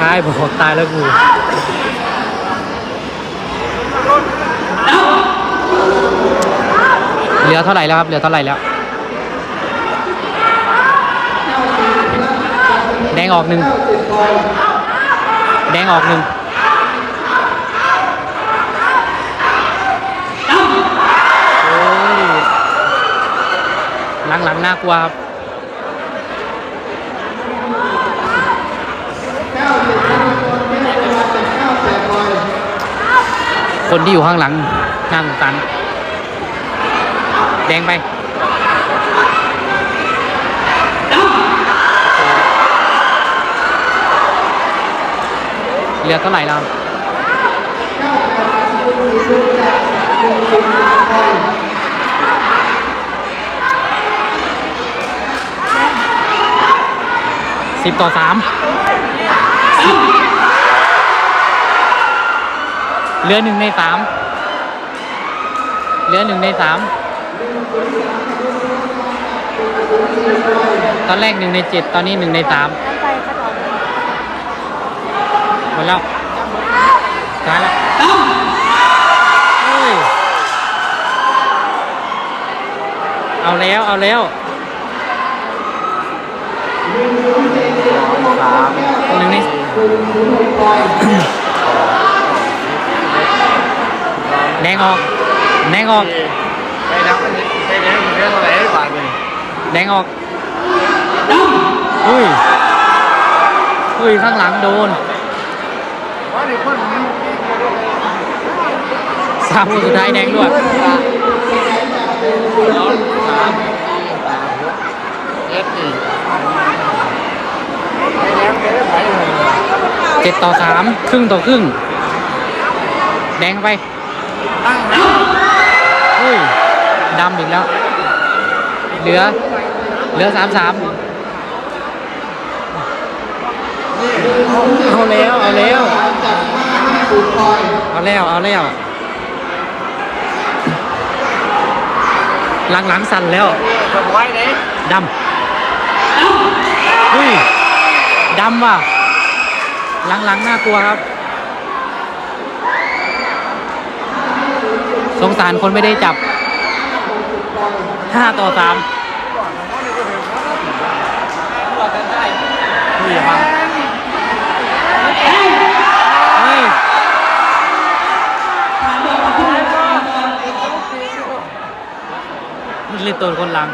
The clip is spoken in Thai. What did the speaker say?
ท้ายๆบอกตายแล้วกูเหลือเท่าไหร่แล้วครับ เหลือเท่าไหร่แล้ว แดงออกหนึ่ง แดงออกหนึ่งหลังๆน่ากลัวครับ คนที่อยู่ข้างหลังน่าสงสารแดงไปเหลือเท่าไหร่แล้วครับสิบต่อสาม เหลือหนึ่งในสามเหลือหนึ่งในสามตอนแรกหนึ่งในเจ็ดตอนนี้หนึ่งในสามน้ำไปกรอหมดแล้วท้ายแล้วเฮ้ยเอาแล้ว เอาแล้วหนึ่งใน แดงออก แดงออก ไปนับไปเลี้ยงเลี้ยงอะไรให้บาทเลยแดงออก อุ้ย อุ้ยข้างหลังโดนว่าเด็กคนนี้สามคนสุดท้ายแดงด้วยเจ็ดต่อสามครึ่งต่อครึ่ง แดงไป ตั้งนะอุ้ยดำอีกแล้ว เหลือ เหลือสามสามเอาแล้ว เอาแล้ว เอาแล้ว เอาแล้ว หลังหลังสั่นแล้วสบายเลยดำอุ้ยดำว่ะหลังหลังน่ากลัวครับ งสารคนไม่ได้จับห้าต่อสามอุ้ยอย่าบังเฮ้ยมันเล่นตัวคนหลัง